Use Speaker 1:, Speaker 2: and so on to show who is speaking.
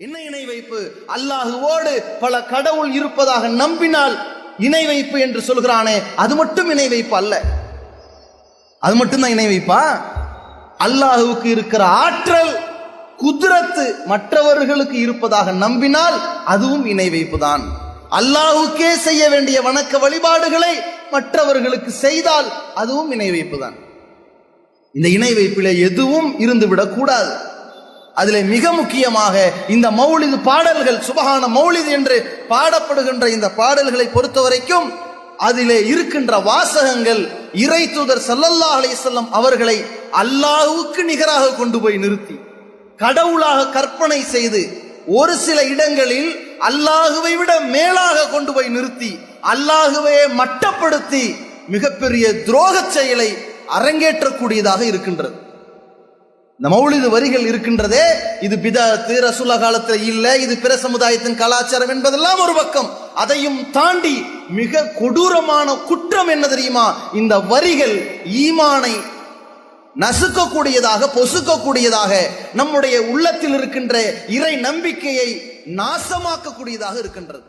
Speaker 1: என்ன இணை வைப்பு? அல்லாஹுவோடு பல கடவுள் இருப்பதாக நம்பினால் இணை வைப்பு என்று சொல்கிறானே அது மட்டும் இணை வைப்பு அல்ல. அது மட்டும்தான் இணை வைப்பா? அல்லாஹுவுக்கு இருக்கிற ஆற்றல் குதிரத்து மற்றவர்களுக்கு இருப்பதாக நம்பினால் அதுவும் இணை வைப்புதான் அல்லாஹுக்கே செய்ய வேண்டிய வணக்க வழிபாடுகளை மற்றவர்களுக்கு செய்தால் அதுவும் இணை வைப்புதான் இந்த இணை வைப்பிலே எதுவும் இருந்து விடக்கூடாது. அதிலே மிக முக்கியமாக இந்த மௌலிது பாடல்கள் சுபகான மௌலிது என்று பாடப்படுகின்ற இந்த பாடல்களை பொறுத்த வரைக்கும் அதிலே இருக்கின்ற வாசகங்கள் இறை தூதர் சல்லல்லா அலிசல்லம் அவர்களை அல்லாஹுவுக்கு நிகராக கொண்டு போய் நிறுத்தி கடவுளாக கற்பனை செய்து ஒரு சில இடங்களில் அல்லாஹுவை விட மேலாக கொண்டு போய் நிறுத்தி அல்லாஹுவே மட்டப்படுத்தி மிகப்பெரிய துரோகச் செயலை அரங்கேற்றக்கூடியதாக இருக்கின்றது. இந்த மௌலிது வரிகள் இருக்கின்றதே. இது பிதாத்து ரசூல்லா காலத்தில் இல்லை. இது பிற சமுதாயத்தின் கலாச்சாரம் என்பதெல்லாம் ஒரு பக்கம். அதையும் தாண்டி மிக கொடூரமான குற்றம் என்ன தெரியுமா? இந்த வரிகள் ஈமானை நசுக்கக்கூடியதாக பொசுக்கக்கூடியதாக நம்முடைய உள்ளத்தில் இருக்கின்ற இறை நம்பிக்கையை நாசமாக்கக்கூடியதாக இருக்கின்றது.